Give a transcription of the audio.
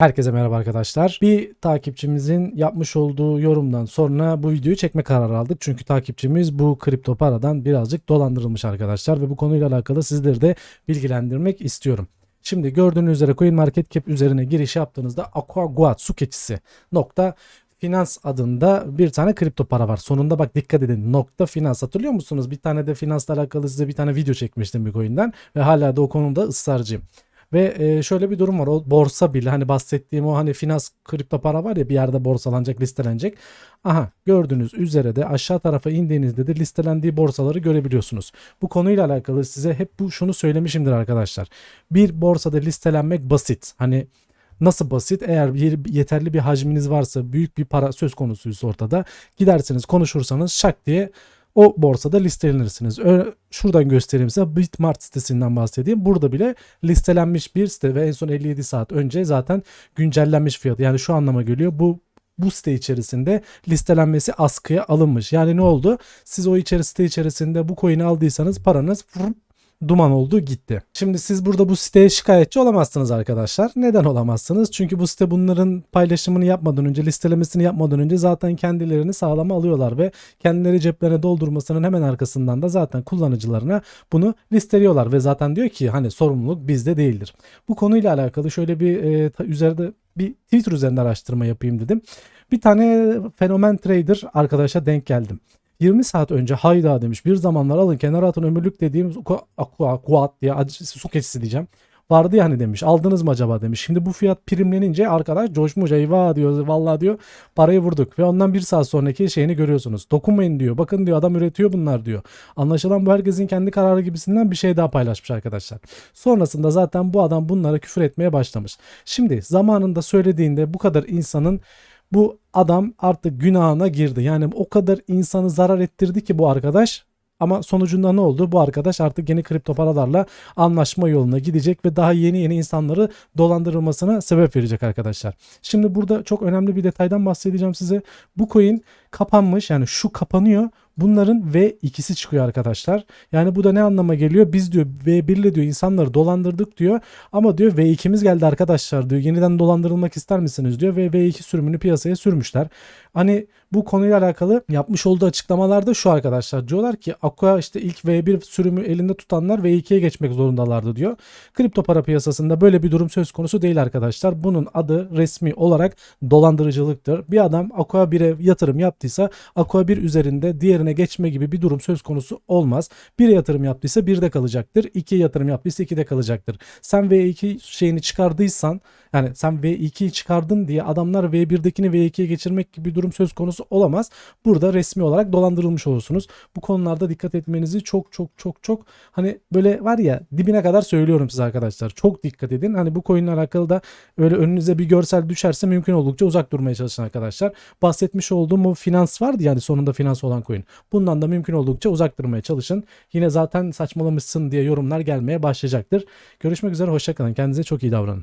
Herkese merhaba arkadaşlar. Bir takipçimizin yapmış olduğu yorumdan sonra bu videoyu çekme kararı aldık. Çünkü takipçimiz bu kripto paradan birazcık dolandırılmış arkadaşlar ve bu konuyla alakalı sizleri de bilgilendirmek istiyorum. Şimdi gördüğünüz üzere CoinMarketCap üzerine giriş yaptığınızda Aquaguat su keçisi nokta Finans adında bir tane kripto para var. Sonunda bak dikkat edin. Nokta finans hatırlıyor musunuz? Bir tane de finansla alakalı size bir tane video çekmiştim bir coin'den ve hala da o konuda ısrarcıyım. Ve e, şöyle bir durum var. O borsa bile hani bahsettiğim o hani finans kripto para var ya bir yerde borsalanacak, listelenecek. Aha gördüğünüz üzere de aşağı tarafa indiğinizde de listelendiği borsaları görebiliyorsunuz. Bu konuyla alakalı size hep bu şunu söylemişimdir arkadaşlar. Bir borsada listelenmek basit. Hani Nasıl basit? Eğer yeterli bir hacminiz varsa, büyük bir para söz konusuysa ortada gidersiniz, konuşursanız şak diye o borsada listelenirsiniz. Şuradan göstereyim size Bitmart sitesinden bahsedeyim. Burada bile listelenmiş bir site ve en son 57 saat önce zaten güncellenmiş fiyatı. Yani şu anlama geliyor. Bu bu site içerisinde listelenmesi askıya alınmış. Yani ne oldu? Siz o içeri site içerisinde bu coin'i aldıysanız paranız duman oldu gitti. Şimdi siz burada bu siteye şikayetçi olamazsınız arkadaşlar. Neden olamazsınız? Çünkü bu site bunların paylaşımını yapmadan önce, listelemesini yapmadan önce zaten kendilerini sağlama alıyorlar ve kendileri ceplerine doldurmasının hemen arkasından da zaten kullanıcılarına bunu listeliyorlar ve zaten diyor ki hani sorumluluk bizde değildir. Bu konuyla alakalı şöyle bir e, üzerinde bir Twitter üzerinde araştırma yapayım dedim. Bir tane fenomen trader arkadaşa denk geldim. 20 saat önce hayda demiş bir zamanlar alın kenara atın ömürlük dediğim aqua, kuat diye su keçisi diyeceğim. Vardı ya hani demiş aldınız mı acaba demiş. Şimdi bu fiyat primlenince arkadaş coşmuş eyvah diyor vallahi diyor parayı vurduk ve ondan bir saat sonraki şeyini görüyorsunuz. Dokunmayın diyor bakın diyor adam üretiyor bunlar diyor. Anlaşılan bu herkesin kendi kararı gibisinden bir şey daha paylaşmış arkadaşlar. Sonrasında zaten bu adam bunlara küfür etmeye başlamış. Şimdi zamanında söylediğinde bu kadar insanın bu adam artık günahına girdi. Yani o kadar insanı zarar ettirdi ki bu arkadaş. Ama sonucunda ne oldu? Bu arkadaş artık yeni kripto paralarla anlaşma yoluna gidecek ve daha yeni yeni insanları dolandırılmasına sebep verecek arkadaşlar. Şimdi burada çok önemli bir detaydan bahsedeceğim size. Bu coin kapanmış yani şu kapanıyor. Bunların V2'si çıkıyor arkadaşlar. Yani bu da ne anlama geliyor? Biz diyor V1 ile diyor insanları dolandırdık diyor. Ama diyor V2'miz geldi arkadaşlar diyor. Yeniden dolandırılmak ister misiniz diyor ve V2 sürümünü piyasaya sürmüşler. Hani bu konuyla alakalı yapmış olduğu açıklamalarda şu arkadaşlar diyorlar ki Aqua işte ilk V1 sürümü elinde tutanlar V2'ye geçmek zorundalardı diyor. Kripto para piyasasında böyle bir durum söz konusu değil arkadaşlar. Bunun adı resmi olarak dolandırıcılıktır. Bir adam Aqua 1'e yatırım yaptıysa Aqua 1 üzerinde diğerine geçme gibi bir durum söz konusu olmaz. 1'e yatırım yaptıysa 1'de kalacaktır. 2'ye yatırım yaptıysa 2'de kalacaktır. Sen V2 şeyini çıkardıysan yani sen V2'yi çıkardın diye adamlar V1'dekini V2'ye geçirmek gibi bir durum söz konusu olamaz. Burada resmi olarak dolandırılmış olursunuz. Bu konularda dikkat etmenizi çok çok çok çok hani böyle var ya dibine kadar söylüyorum size arkadaşlar. Çok dikkat edin. Hani bu coin'le alakalı da öyle önünüze bir görsel düşerse mümkün oldukça uzak durmaya çalışın arkadaşlar. Bahsetmiş olduğum o finans vardı yani sonunda finans olan coin. Bundan da mümkün oldukça uzak durmaya çalışın. Yine zaten saçmalamışsın diye yorumlar gelmeye başlayacaktır. Görüşmek üzere hoşçakalın. Kendinize çok iyi davranın.